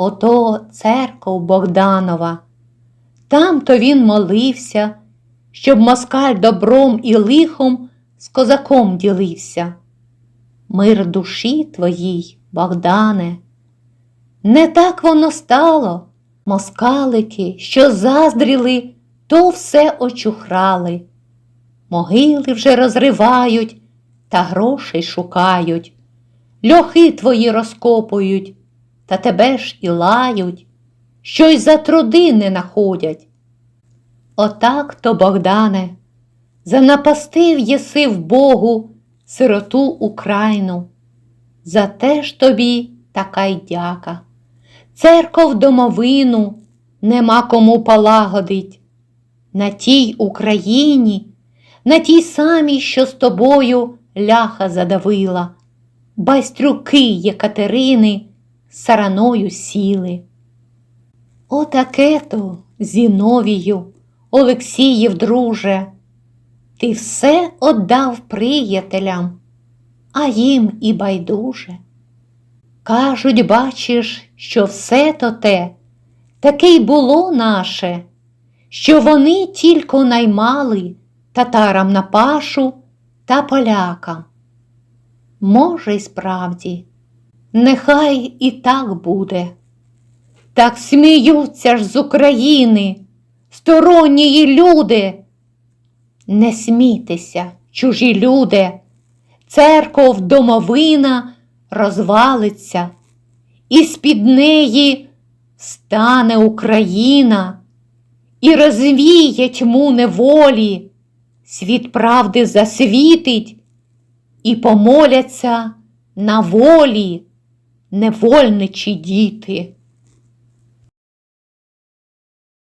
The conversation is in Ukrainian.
ото церков Богданова. Там то він молився, щоб москаль добром і лихом з козаком ділився. Мир душі твоїй, Богдане. Не так воно стало. Москалики, що заздріли, то все очухрали. Могили вже розривають та грошей шукають. Льохи твої розкопують, та тебе ж і лають, що й за труди не находять. Отак то, Богдане, занапастив єси в Богу сироту Україну. За те ж тобі така й дяка. Церков домовину нема кому полагодить. На тій Україні, на тій самій, що з тобою ляха задавила, байстрюки Єкатерини сараною сіли. Отаке то, Зіновію, Олексіїв, друже, ти все отдав приятелям, а їм і байдуже. Кажуть, бачиш, що все то те, таке й було наше, що вони тільки наймали татарам на пашу та полякам. Може, й справді, нехай і так буде. Так сміються ж з України, стороннії люди. Не смійтеся, чужі люди, церков домовина розвалиться, і з-під неї стане Україна. І розвіє тьму неволі, світ правди засвітить. І помоляться на волі невольничі діти.